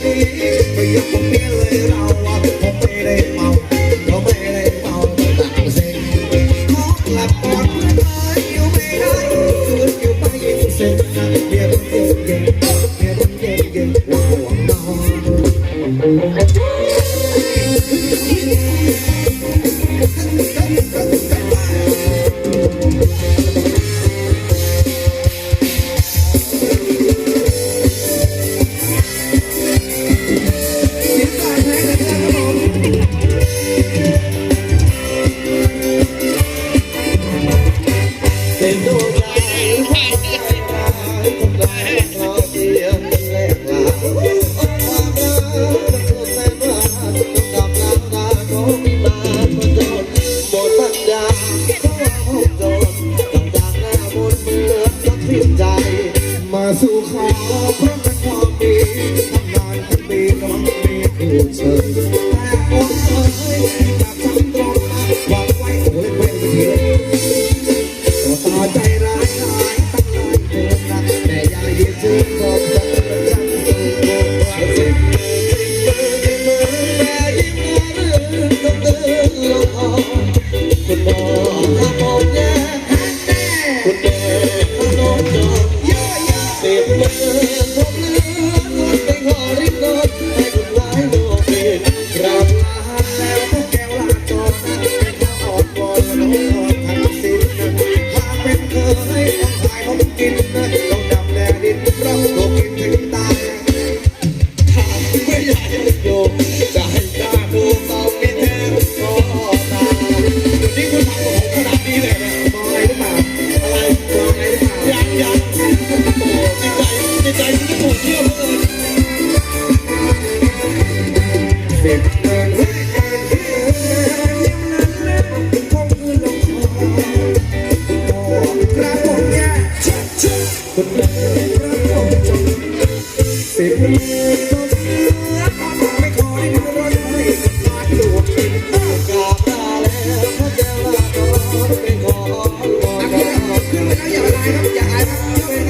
Hey. ิ้นใจ มาสู่ขอเพื่อเป็นความดีทำงานคนดีน้องมีผู้เชิญ ให้คนชายเขากินนะเราดำแลดินเรา คนดียวรักสิบปีจนไม่ขอได้ดูว่าไม่ขาดดูกินข้าวกาตาแล้วเพราะแกว่าต้องเป็นของหลวอย่าไปไล่ครับอย่าไล่